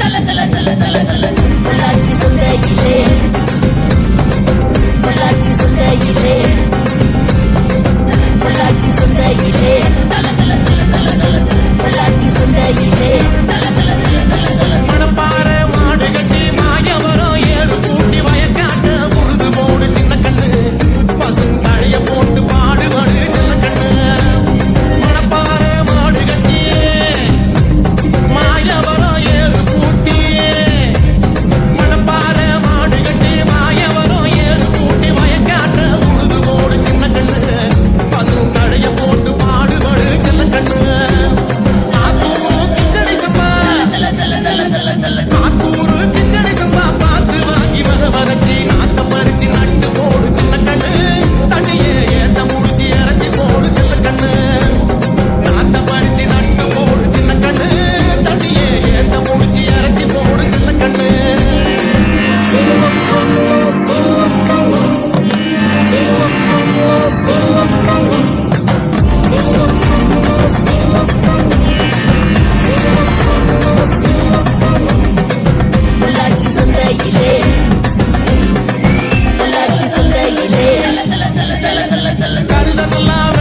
தல தல தல தல தல. சொந்த இல்லை தல்ல தல்ல தல்ல தல்ல காத்து கருததெல்லாம்